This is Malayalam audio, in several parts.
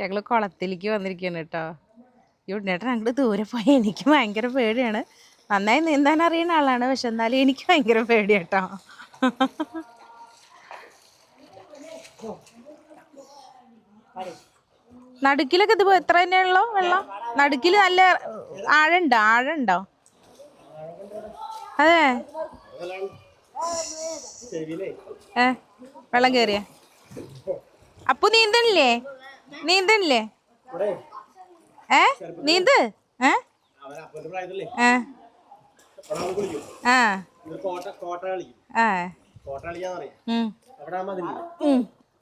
ഞങ്ങൾ കുളത്തിലേക്ക് വന്നിരിക്കുകയാണ് കേട്ടോ. ഉണ്ണേട്ടൻ അങ്ങോട്ട് ദൂരെ പോയി. എനിക്ക് ഭയങ്കര പേടിയാണ്. നന്നായി നീന്താൻ അറിയുന്ന ആളാണ് പക്ഷെ എന്നാലും എനിക്ക് ഭയങ്കര പേടിയാട്ടോ നടുക്കിലൊക്കെ ഇത് എത്ര തന്നെയുള്ളോ വെള്ളം? നടുക്കിൽ നല്ല ആഴുണ്ടോ? ആഴുണ്ടോ? അതെ. ഏ വെള്ളം കയറിയ അപ്പു നീന്തണില്ലേ? നീന്തണില്ലേ? ഏ? നീന്ത്. ഏ? ഏ. ആ. ആ.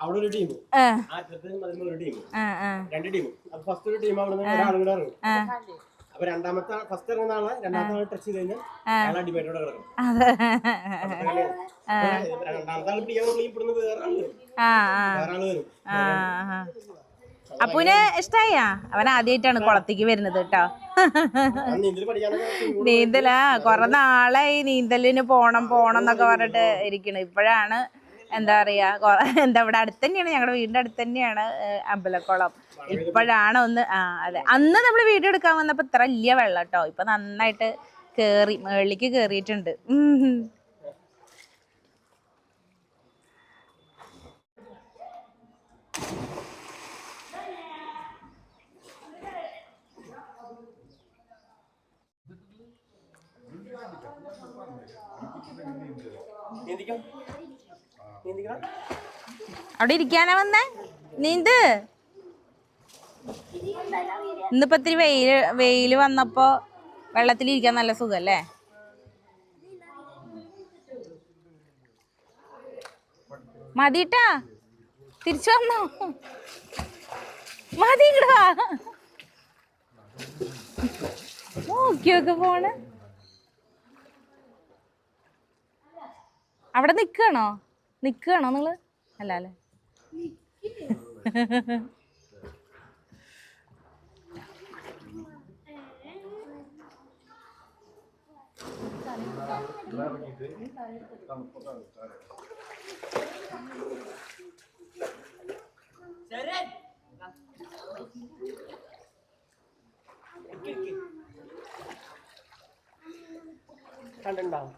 അവിടെ ഒരു ടീം ആ. രണ്ട് ടീം ഫസ്റ്റ് ഒരു ടീം അവിടെ ഒരാളും കൂടെ ഇറങ്ങും. അപ്പൊ രണ്ടാമത്തെ ഫസ്റ്റ് ഇറങ്ങുന്ന ആളെ രണ്ടാമത്തെ ആളെ ടച്ച് ചെയ്ത് കഴിഞ്ഞാൽ അയാളെ ഡിബേറ്റോടെ കിടക്കും. രണ്ടാമത്തെ ആൾ പിടിക്കാൻ നമ്മൾ ഇവിടുന്ന് വേറെ ആൾ വരും. വേറെ ആൾ വരും. അപ്പുവിന് ഇഷ്ടായാ? അവൻ ആദ്യമായിട്ടാണ് കുളത്തേക്ക് വരുന്നത് കേട്ടോ. നീന്തലാ കൊറേ നാളായി നീന്തലിന് പോണം പോണം എന്നൊക്കെ പറഞ്ഞിട്ട് ഇരിക്കണ്. ഇപ്പോഴാണ് എന്താ പറയുക എന്താ ഇവിടെ അടുത്ത് തന്നെയാണ് ഞങ്ങളുടെ വീടിന്റെ അടുത്ത് തന്നെയാണ് അമ്പലക്കുളം. ഇപ്പോഴാണ് ഒന്ന് ആ അതെ. അന്ന് നമ്മൾ വീഡിയോ എടുക്കാൻ വന്നപ്പോൾ ഇത്ര വലിയ വെള്ളം കേട്ടോ ഇപ്പൊ നന്നായിട്ട് കേറി മേളിലേക്ക് കേറിയിട്ടുണ്ട്. ഉം. അവിടെ ഇരിക്കാനാ വന്നേ? നീന്ത്. ഇന്നിപ്പോ ഇത്തിരി വെയിൽ വെയിൽ വന്നപ്പോ വെള്ളത്തിൽ ഇരിക്കാൻ നല്ല സുഖല്ലേ? മതിട്ടാ. തിരിച്ചു വന്നോ. മതി നോക്കിയൊക്കെ പോണ് അവിടെ നിക്കണോ? നിക്കണോ നിങ്ങൾ? അല്ല അല്ലേ? കണ്ടിട്ടുണ്ടാവും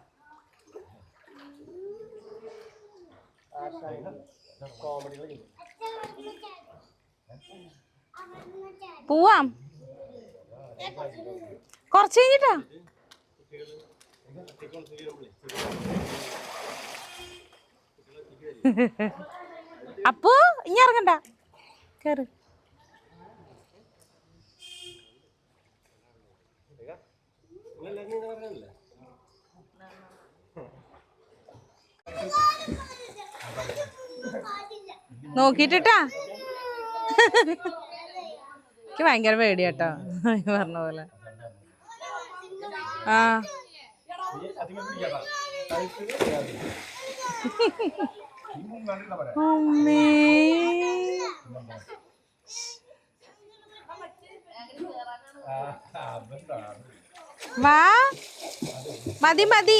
പോവാം. കുറച്ച് കഴിഞ്ഞിട്ടാ? അപ്പോ ഇനി ഇറങ്ങണ്ട. കേറ്. നോക്കിട്ടിട്ടാ എനിക്ക് ഭയങ്കര പേടിയാട്ടോ പറഞ്ഞ പോലെ. ആ. വാ. മതി മതി.